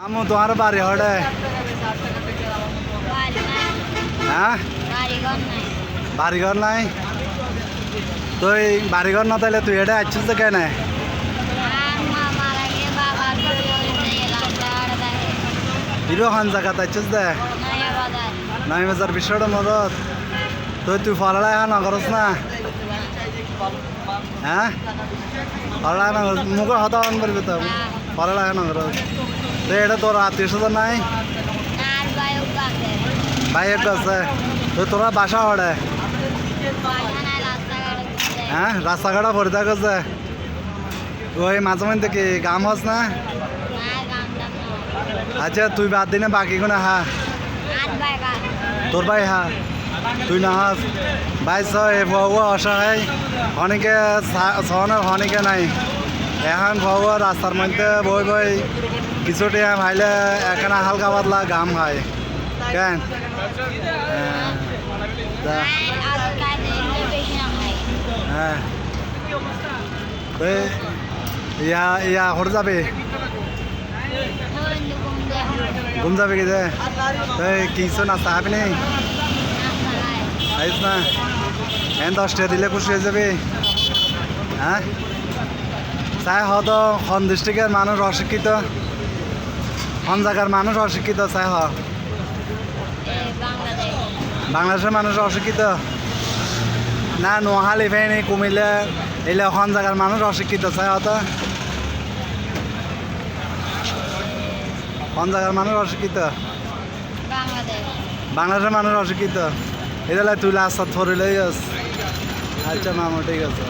আমু তোমার বাড়ি হড়ে হ্যাঁ বাড়িঘর নাই তুই বাড়িঘর না তাইলে তুই এটা আসছিস তো কেন আর মা মারা গিয়ে বাবার বাড়ি হয়েছে রাস্তাঘাট দেখে ইরো খান জায়গাত আসছিস দে নয়া বাজার বিষয়টা মদত তুই তুই ফলাড়া এখন নগরস না হ্যাঁ ফলাড়া নগর মুখে হতা অন করবি তো ফলাড়া এখন নগরস তো এটা তোর আত্মীয় স্বজন নাই ভাই একটা আছে তো তোরা বাসা হড়ে হ্যাঁ রাস্তাঘাটা ভরে থাকছে ওই মাঝে মধ্যে কি গাম হস না না আচ্ছা তুই বাদ দিনে বাকি কোনো হা তোর ভাই হা তুই না হাস ভাই বউ অসহায় অনেকে সহনের অনেকে নাই এখন বউ রাস্তার মধ্যে বই বই কিছু টিয়া ভাইলে এখানে হালকা পাতলা গাম হয় কেন হ্যাঁ, হয় হ্যাঁ ইয়া ইয়া হর যাবে? ঘুম যাবে কি যে? কিছু নাস্তা খাবি নেই আইস না? এন দশটা দিলে খুশি হয়ে যাবে। হ্যাঁ চাই হয়তো খন ডিস্ট্রিক্টের মানুষ অশিক্ষিত খন জায়গার মানুষ অশিক্ষিত চাই হ। বাংলাদেশের মানুষ অশিক্ষিত। না নোহালি, ফেনি, কুমিল্লা, এলে খন জায়গার মানুষ অশিক্ষিত চাই হতো খন জায়গার মানুষ অশিক্ষিত। বাংলাদেশের মানুষ অশিক্ষিত। এটা তুই লাস্ট ধরিলেই আচ্ছা মামু, ঠিক আছে।